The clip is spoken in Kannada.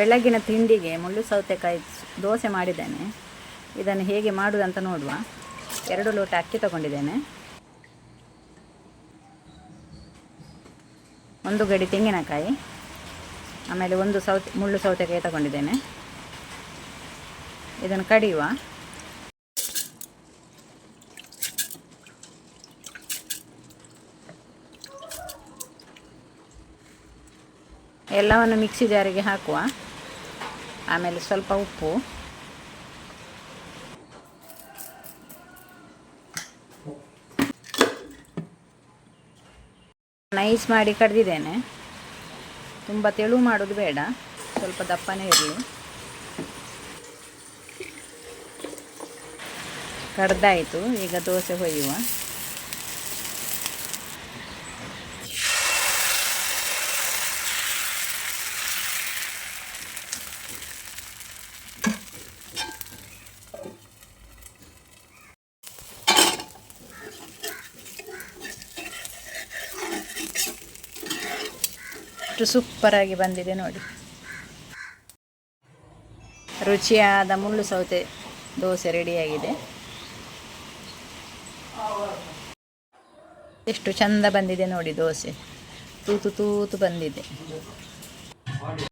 ಬೆಳಗಿನ ತಿಂಡಿಗೆ ಮುಳ್ಳು ಸೌತೆಕಾಯಿ ದೋಸೆ ಮಾಡಿದ್ದೇನೆ. ಇದನ್ನು ಹೇಗೆ ಮಾಡುವುದಂತ ನೋಡುವ. ಎರಡು ಲೋಟ ಅಕ್ಕಿ ತಗೊಂಡಿದ್ದೇನೆ. ಒಂದು ಗಡಿ ತೆಂಗಿನಕಾಯಿ, ಆಮೇಲೆ ಒಂದು ಸೌತೆ, ಮುಳ್ಳು ಸೌತೆಕಾಯಿ ತಗೊಂಡಿದ್ದೇನೆ. ಇದನ್ನು ಕಡಿಯುವ. ಎಲ್ಲವನ್ನು ಮಿಕ್ಸಿ ಜಾರಿಗೆ ಹಾಕುವ. ಆಮೇಲೆ ಸ್ವಲ್ಪ ಉಪ್ಪು. ನೈಸ್ ಮಾಡಿ ಕಡ್ದಿದ್ದೇನೆ. ತುಂಬ ತೆಳು ಮಾಡೋದು ಬೇಡ. ಸ್ವಲ್ಪ ದಪ್ಪನೇ ಇರಲಿ. ಕಡ್ದಾಯಿತು. ಈಗ ದೋಸೆ ಹೊಯ್ಯುವ. ಎಷ್ಟು ಸೂಪರಾಗಿ ಬಂದಿದೆ ನೋಡಿ. ರುಚಿಯಾದ ಮುಳ್ಳು ಸೌತೆ ದೋಸೆ ರೆಡಿಯಾಗಿದೆ ಎಷ್ಟು ಚಂದ ಬಂದಿದೆ ನೋಡಿ ದೋಸೆ. ತೂತು ತೂತು ಬಂದಿದೆ.